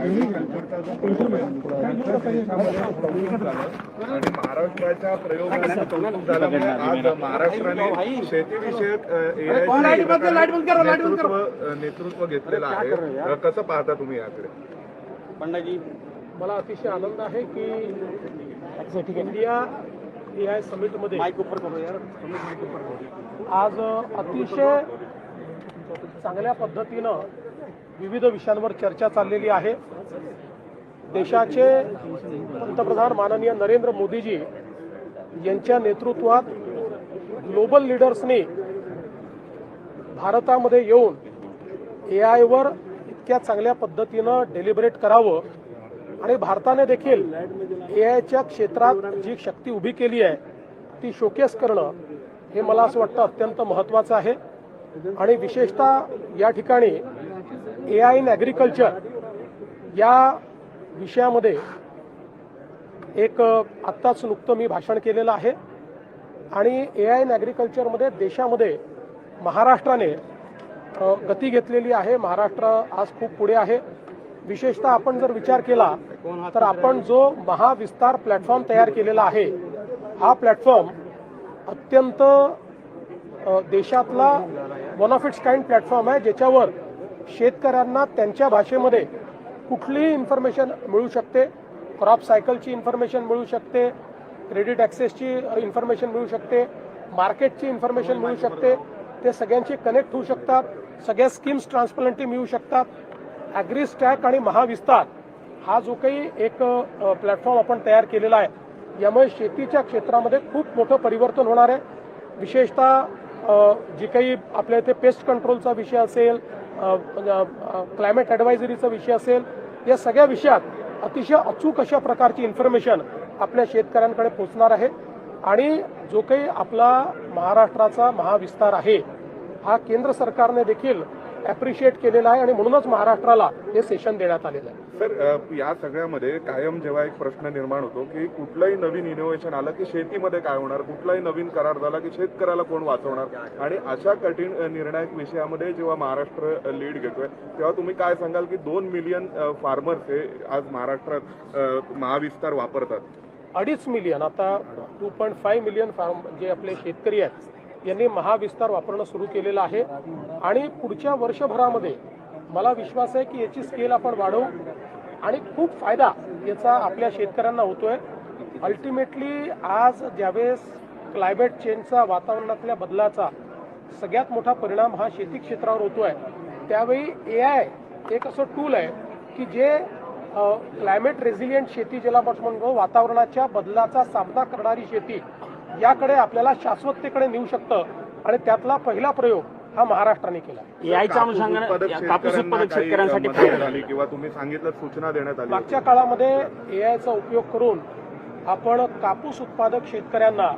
आणि महाराष्ट्राच्या प्रयोगाचं कौतुक झाल्यामुळे आज महाराष्ट्राने शेतीविषयक नेतृत्व घेतलेलं आहे. अ, कसं पाहता तुम्ही याकडे? मला अतिशय आनंद आहे की इंडिया ए आय समिटमध्ये आज अतिशय चांगल्या पद्धतीनं विविध विषयांवर चर्चा चाललेली आहे. देशाचे पंतप्रधान माननीय नरेंद्र मोदीजी यांच्या नेतृत्वात ग्लोबल लीडर्सनी भारतामध्ये येऊन ए आयवर इतक्या चांगल्या पद्धतीनं डेलिबरेट करावं. आणि भारताने देखील ए आयच्या क्षेत्रात जी शक्ती उभी केली आहे ती शोकेस करणं हे मला असं वाटतं अत्यंत महत्त्वाचं आहे. आणि विशेषतः या ठिकाणी ए आय इन ॲग्रिकल्चर या विषयामध्ये एक आत्ताच नुकतं मी भाषण केलेलं आहे. आणि ए आय इन ॲग्रिकल्चरमध्ये देशामध्ये महाराष्ट्राने गती घेतलेली आहे. महाराष्ट्र आज खूप पुढे आहे. विशेषतः आपण जर विचार केला तर आपण जो महाविस्तार प्लॅटफॉर्म तयार केलेला आहे हा प्लॅटफॉर्म अत्यंत देशातला one of its kind platform आहे ज्याच्यावर शेतकऱ्यांना त्यांच्या भाषेमध्ये कुठलीही इन्फॉर्मेशन मिळू शकते. क्रॉप सायकलची इन्फॉर्मेशन मिळू शकते. क्रेडिट ॲक्सेसची इन्फॉर्मेशन मिळू शकते. मार्केटची इन्फॉर्मेशन मिळू शकते. ते सगळ्यांशी कनेक्ट होऊ शकतात. सगळ्या स्कीम्स ट्रान्सपरंटली मिळू शकतात. ॲग्री स्टॅक आणि महाविस्तार हा जो काही एक प्लॅटफॉर्म आपण तयार केलेला आहे यामुळे शेतीच्या क्षेत्रामध्ये खूप मोठं परिवर्तन होणार आहे. विशेषतः जी काही आपल्या इथे पेस्ट कंट्रोलचा विषय असेल म्हणजे, क्लायमेट ॲडवायझरीचा विषय असेल या सगळ्या विषयात अतिशय अचूक अशा प्रकारची इन्फॉर्मेशन आपल्या शेतकऱ्यांकडे पोहोचणार आहे. आणि जो काही आपला महाराष्ट्राचा महाविस्तार आहे हा केंद्र सरकारने देखील ॲप्रिशिएट केलेला आहे आणि म्हणूनच महाराष्ट्राला हे सेशन देण्यात आलेलं आहे. सर या सगळ्यामध्ये कायम जेव्हा एक प्रश्न निर्माण होतो की कुठलंही नवीन इनोव्हेशन आलं की शेतीमध्ये काय होणार? कुठलाही नवीन करार झाला की शेतकऱ्याला कोण वाचवणार? आणि अशा कठीण निर्णायक विषयामध्ये जेव्हा महाराष्ट्र लीड घेतोय तेव्हा तुम्ही काय सांगाल की दोन मिलियन फार्मर्स हे आज महाराष्ट्रात महाविस्तार वापरतात? अडीच मिलियन आता two point five million farm जे आपले शेतकरी आहेत यांनी महाविस्तार वापरणं सुरू केलेलं आहे. आणि पुढच्या वर्षभरामध्ये मला विश्वास आहे की याची स्केल आपण वाढवू. आणि खूप फायदा याचा आपल्या शेतकऱ्यांना होतोय. अल्टिमेटली आज ज्यावेळेस क्लायमेट चेंजचा वातावरणातल्या बदलाचा सगळ्यात मोठा परिणाम हा शेती क्षेत्रावर होतोय त्यावेळी ए आय एक असं टूल आहे की जे क्लायमेट रेझिलियंट शेती ज्याला म्हणतो वातावरणाच्या बदलाचा सामना करणारी शेती याकडे आपल्याला शाश्वततेकडे नेऊ शकतं. आणि त्यातला पहिला प्रयोग हा महाराष्ट्राने केला. याच्या कापूस अनुषंगाने कापूस उत्पादक शेतकऱ्यांसाठी किंवा तुम्ही सांगितलं सूचना देण्यात आली मागच्या काळामध्ये ए आयचा उपयोग करून आपण कापूस उत्पादक शेतकऱ्यांना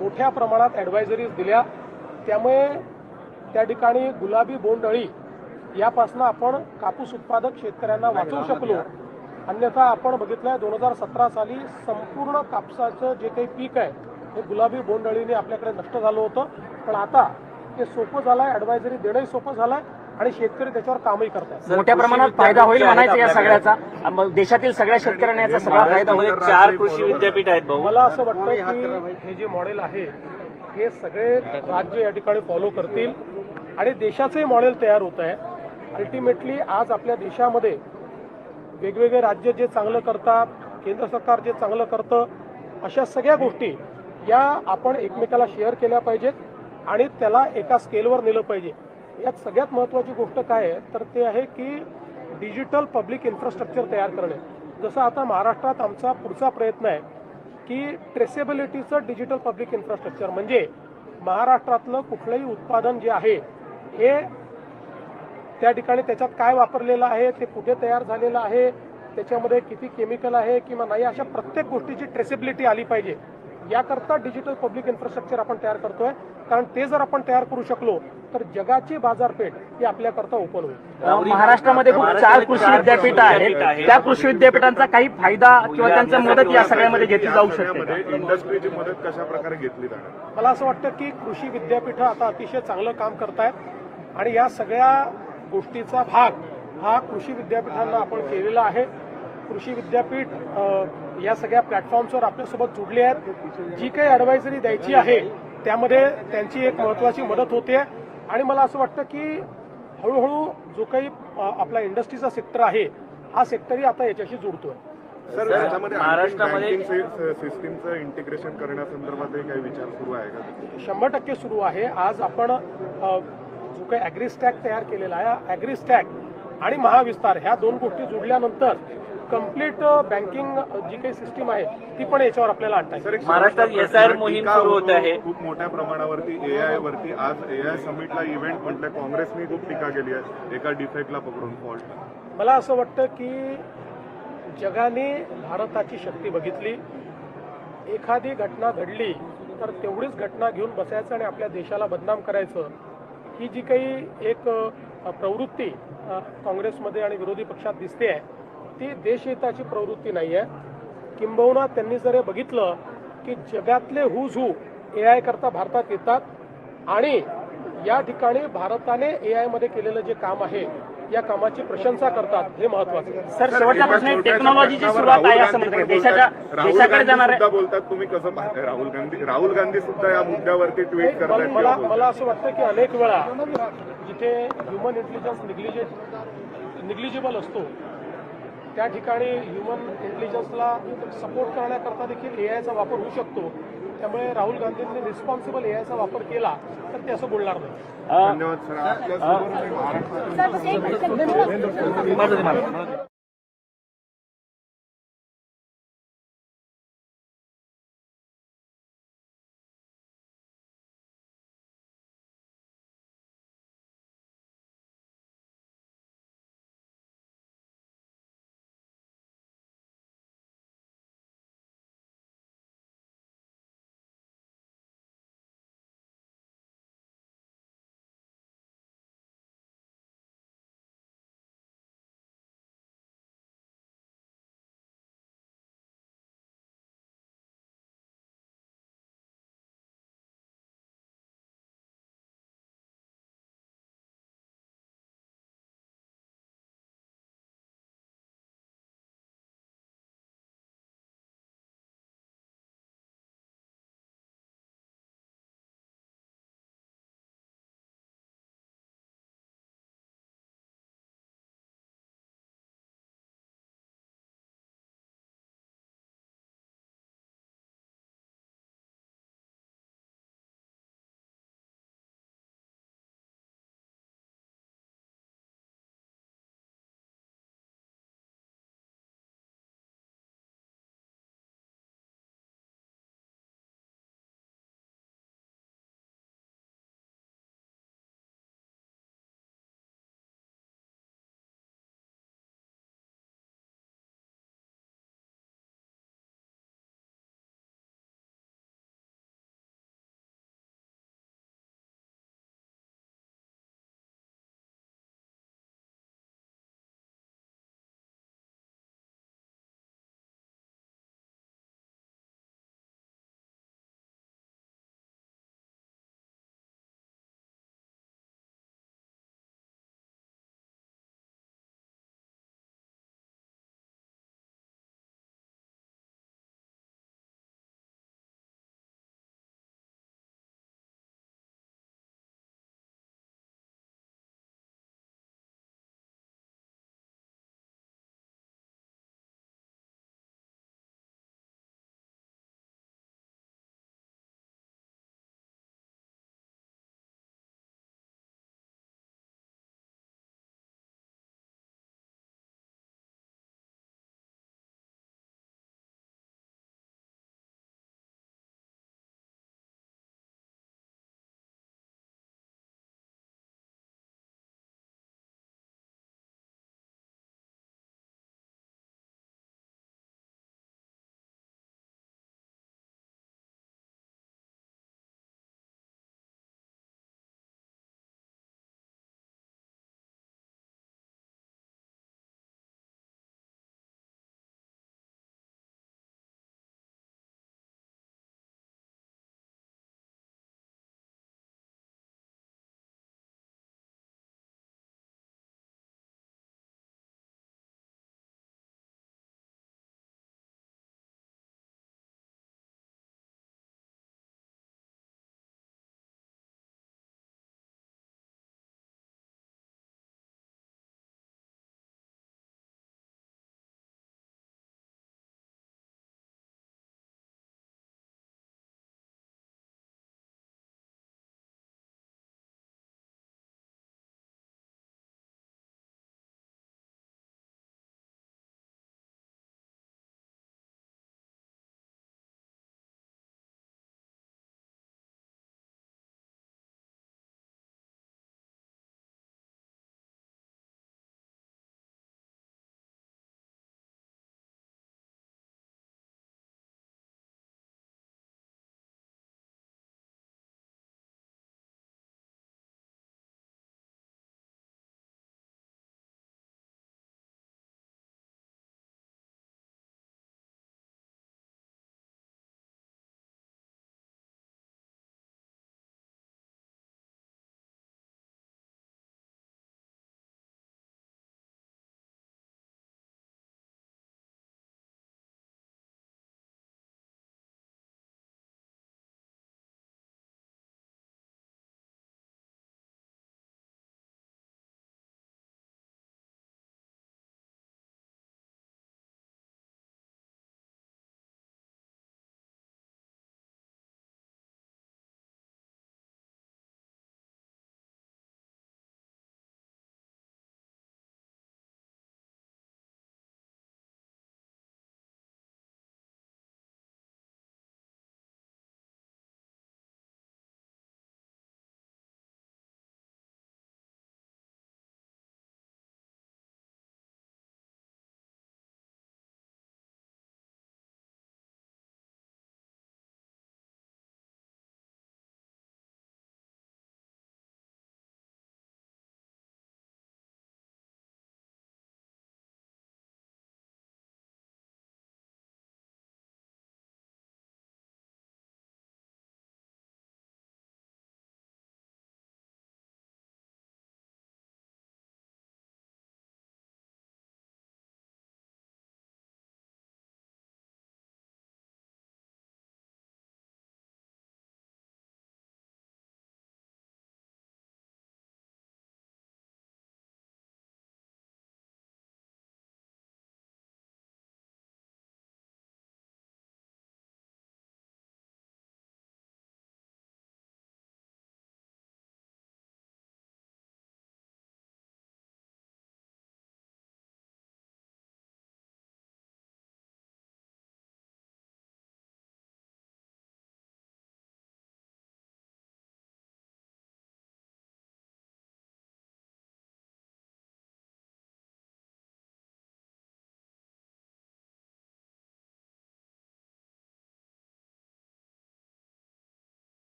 मोठ्या प्रमाणात ॲडवायझरीज दिल्या. त्यामुळे त्या ठिकाणी गुलाबी बोंडअळी यापासून आपण कापूस उत्पादक शेतकऱ्यांना वाचवू शकलो. अन्यथा आपण बघितलंय दोन हजार सतरा साली संपूर्ण कापसाचं जे काही पीक आहे हे गुलाबी बोंडअळीने आपल्याकडे नष्ट झालं होतं. पण आता ते सोपं झालंय ॲडवायझरी देणंही सोपं झालंय आणि शेतकरी त्याच्यावर कामही करतात मोठ्या प्रमाणात फायदा होईल म्हणायचं या सगळ्याचा. देशातील सगळ्या शेतकऱ्यांना याचा सगळा फायदा होईल. चार कृषी विद्यापीठ आहेत भाऊ. मला असं वाटतं की हे जे मॉडेल आहे हे सगळे राज्य या ठिकाणी फॉलो करतील आणि देशाचंही मॉडेल तयार होत आहे. अल्टिमेटली आज आपल्या देशामध्ये वेगवेगळे राज्य जे चांगलं करतात केंद्र सरकार जे चांगलं करतं अशा सगळ्या गोष्टी या आपण एकमेकाला शेअर केल्या पाहिजेत आणि त्याला एका स्केलवर नेलं पाहिजे. यात सगळ्यात महत्त्वाची गोष्ट काय आहे? तर ते आहे की डिजिटल पब्लिक इन्फ्रास्ट्रक्चर तयार करणे. जसं आता महाराष्ट्रात आमचा पुढचा प्रयत्न आहे की ट्रेसेबिलिटीचं डिजिटल पब्लिक इन्फ्रास्ट्रक्चर म्हणजे महाराष्ट्रातलं कुठलंही उत्पादन जे आहे हे त्या ठिकाणी त्याच्यात काय वापरलेलं आहे ते कुठे तयार झालेलं आहे त्याच्यामध्ये किती केमिकल आहे किंवा नाही अशा प्रत्येक गोष्टीची ट्रेसेबिलिटी आली पाहिजे. याकरता डिजिटल पब्लिक इन्फ्रास्ट्रक्चर आपण तयार करतोय. कारण ते जर आपण तयार करू शकलो तर जगाची बाजारपेठ ही आपल्याकरता ओपन होईल. महाराष्ट्रामध्ये खूप चार कृषी विद्यापीठ आहेत. त्या कृषी विद्यापीठांचा काही फायदा किंवा त्यांचा मदत या सगळ्यामध्ये घेतली जाऊ शकते? इंडस्ट्रीची मदत कशा प्रकारे घेतली जाणार? मला असं वाटतं की कृषी विद्यापीठं आता अतिशय चांगलं काम करतायत. आणि या सगळ्या गोष्टीचा भाग हा कृषी विद्यापीठांना आपण केलेला आहे. कृषी विद्यापीठ या सगळ्या प्लॅटफॉर्म्सवर आपल्यासोबत जुडले आहेत. जी काही ॲडवायझरी द्यायची आहे त्यामध्ये त्यांची एक महत्त्वाची मदत होते. आणि मला असं वाटतं की हळूहळू जो काही आपला इंडस्ट्रीचा सेक्टर आहे हा सेक्टरही आता याच्याशी जुडतोय. सर महाराष्ट्रामध्ये- सिस्टीमचं इंटिग्रेशन करण्यासंदर्भातही काही विचार सुरू आहे का? शंभर टक्के सुरू आहे. आज आपण जो काही ॲग्रिस्टॅक तयार केलेला आहे ॲग्रिस्टॅक आणि महाविस्तार ह्या दोन गोष्टी जुडल्यानंतर कंप्लीट बँकिंग जी काही सिस्टीम आहे ती पण याच्यावर आपल्याला आणता महाराष्ट्रात शेवटचा SIR प्रश्न, मोहीम सुरू होत आहे. खूप मोठ्या प्रमाणावरती एआय वरती आज एआय समिटला इव्हेंट म्हटलं काँग्रेसने खूप टीका केली आहे. एका डिफेक्टला पकडून फॉल्ट मला असं वाटतं की जगाने भारताची शक्ती बघितली. एखादी घटना घडली तर तेवढीच घटना घेऊन बसायचं आणि आपल्या देशाला बदनाम करायचं ही जी काही एक प्रवृत्ती काँग्रेसमध्ये आणि विरोधी पक्षात दिसते आहे ती देशहिताची प्रवृत्ती नाही आहे किंबहुना त्यांनी जर हे बघितलं की जगातले हुज हू ए आय करता भारतात येतात आणि या ठिकाणी भारताने ए आयमध्ये केलेलं जे काम आहे या कामाची प्रशंसा करतात हे महत्वाचं आहे. सर शेवटचा प्रश्न टेक्नॉलॉजीची सुरुवात आहे राहुल असं म्हणतात. गांधी देशाच्या. देशाकडे राहुल जाणार बोलतात तुम्ही कसं राहुल गांधी राहुल गांधी सुद्धा या मुद्द्यावरती ट्विट करतात मला मला मला असं वाटतं की अनेक वेळा जिथे ह्युमन इंटेलिजन्स निग्लिजे निग्लिजिबल असतो त्या ठिकाणी ह्युमन इंटेलिजन्सला सपोर्ट करण्याकरता देखील ए आयचा वापर होऊ शकतो. त्यामुळे राहुल गांधींनी रिस्पॉन्सिबल ए आयचा वापर केला तर ते असं बोलणार नाही. धन्यवाद सर.